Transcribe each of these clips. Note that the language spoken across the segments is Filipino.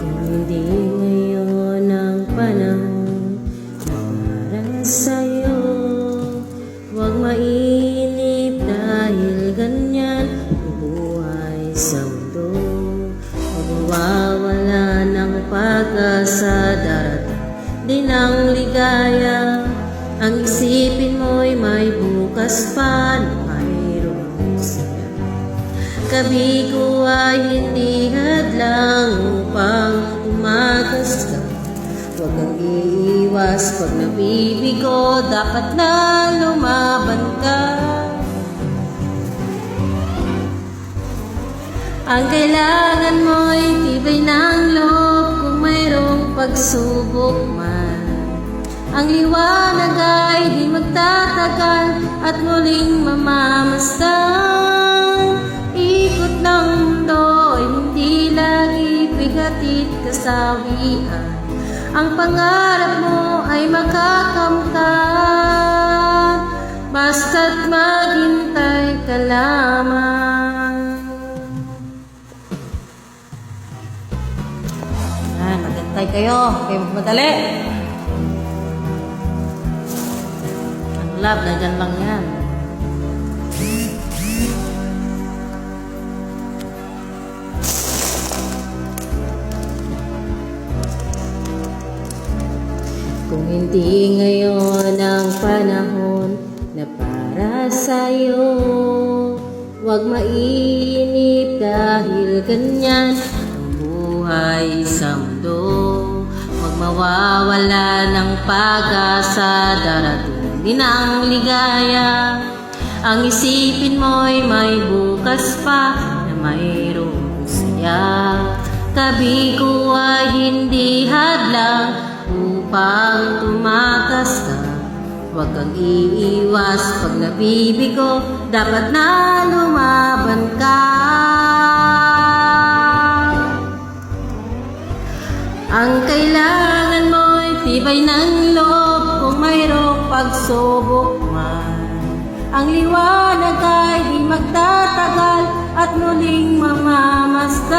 Kundi ngayon ang panahon na para sa'yo Huwag mainip dahil ganyan buhay sa mundo Huwag mawawala pag-asa darating din ang ligaya Ang isipin mo'y may bukas pa Kabi ko ay hindi hadlang upang tumakas ka. Huwag kang iiwas pag nabibigo Dapat na lumaban ka. Ang kailangan mo'y tibay ng loob Kung mayroong pagsubok man. Ang liwanag ay di magtatagal At muling mamamasdan ng mundo ay hindi lagi bigatid kasawian Ang pangarap mo ay makakamtan Basta't maghintay ka lamang Yan, magantay kayo. Kayo magmadali. Ang love, nandyan lang yan. Hindi ngayon ang panahon na para sa'yo. Huwag mainip dahil ganyan ang buhay sa mundo. Huwag mawawala ng pag-asa darating din ang ligaya. Ang isipin mo'y may bukas pa na mayroong saya. Tabi ko ay hindi Huwag kang iiwas pag nabibigo Dapat na lumaban ka. Ang kailangan mo'y tibay ng loob Kung mayroong pagsubok man. Ang liwanag ay di magtatagal At muling mamamasdan.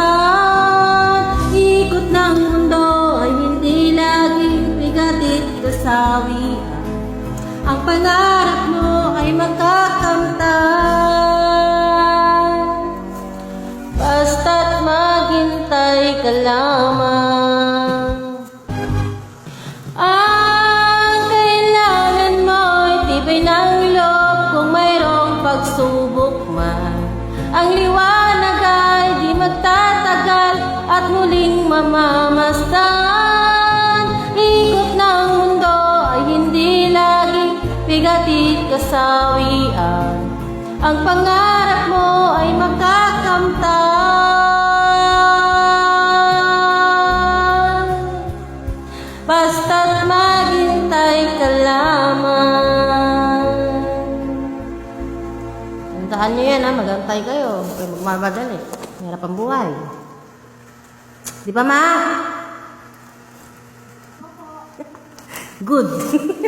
Ikot ng mundo ay hindi laging bigatit kasawian Ang pangarap mo ay makakamtan. Basta't maghintay ka lamang lagi Bigatid kasawian Ang pangarap mo ay makakamtan Basta't maghintay ka lamang. Tandaan nyo yan ha, magantay kayo. Huwag magmamadali. Hirap ang buhay. Di ba ma? Good.